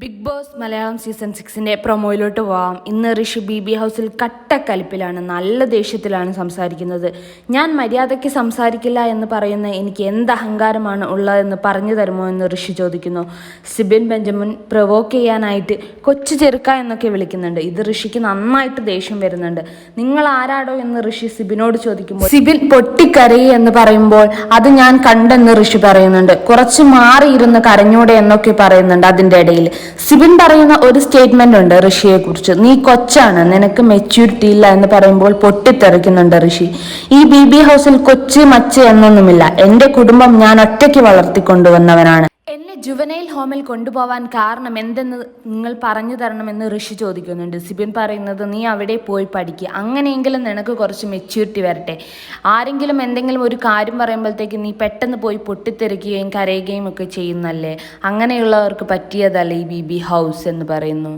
Big boss Malayalam season സിക്സിന്റെ പ്രൊമോയിലോട്ട് പോവാം. ഇന്ന് ഋഷി ബി ബി ഹൗസിൽ കട്ടക്കലിപ്പിലാണ് നല്ല ദേഷ്യത്തിലാണ് സംസാരിക്കുന്നത്. ഞാൻ മര്യാദയ്ക്ക് സംസാരിക്കില്ല എന്ന് പറയുന്ന എനിക്ക് എന്ത് അഹങ്കാരമാണ് ഉള്ളതെന്ന് പറഞ്ഞു തരുമോ എന്ന് ഋഷി ചോദിക്കുന്നു. സിബിൻ ബെഞ്ചമിൻ പ്രൊവോക്ക് ചെയ്യാനായിട്ട് കൊച്ചു ചെറുക്ക എന്നൊക്കെ വിളിക്കുന്നുണ്ട്. ഇത് ഋഷിക്ക് നന്നായിട്ട് ദേഷ്യം വരുന്നുണ്ട്. നിങ്ങൾ ആരാടോ എന്ന് ഋഷി സിബിനോട് ചോദിക്കുമ്പോൾ സിബിൻ പൊട്ടിക്കറി എന്ന് പറയുമ്പോൾ അത് ഞാൻ കണ്ടെന്ന് ഋഷി പറയുന്നുണ്ട്. കുറച്ച് മാറിയിരുന്ന് കരഞ്ഞൂടെ എന്നൊക്കെ പറയുന്നുണ്ട് അതിന്റെ ഇടയിൽ. സിബിൻ പറയുന്ന ഒരു സ്റ്റേറ്റ്മെന്റ് ഉണ്ട് ഋഷിയെ കുറിച്ച്. നീ കൊച്ചാണ് നിനക്ക് മെച്യൂരിറ്റി ഇല്ല എന്ന് പറയുമ്പോൾ പൊട്ടിത്തെറിക്കുന്നുണ്ട് ഋഷി. ഈ ബി ബി ഹൗസിൽ കൊച്ചു മച്ച് എന്നൊന്നുമില്ല. എന്റെ കുടുംബം ഞാൻ ഒറ്റയ്ക്ക് വളർത്തിക്കൊണ്ടുവന്നവനാണ്. ജുവനൈൽ ഹോമിൽ കൊണ്ടുപോവാൻ കാരണം എന്തെന്ന് നിങ്ങൾ പറഞ്ഞു തരണമെന്ന് ഋഷി ചോദിക്കുന്നുണ്ട്. സിബിൻ പറയുന്നത് നീ അവിടെ പോയി പഠിക്കുക അങ്ങനെയെങ്കിലും നിനക്ക് കുറച്ച് മെച്യൂരിറ്റി വരട്ടെ. ആരെങ്കിലും എന്തെങ്കിലും ഒരു കാര്യം പറയുമ്പോഴത്തേക്ക് നീ പെട്ടെന്ന് പോയി പൊട്ടിത്തെറിക്കുകയും കരയുകയും ഒക്കെ ചെയ്യുന്നല്ലേ? അങ്ങനെയുള്ളവർക്ക് പറ്റിയതല്ല ഈ ബി ബി ഹൗസ് എന്ന് പറയുന്നു.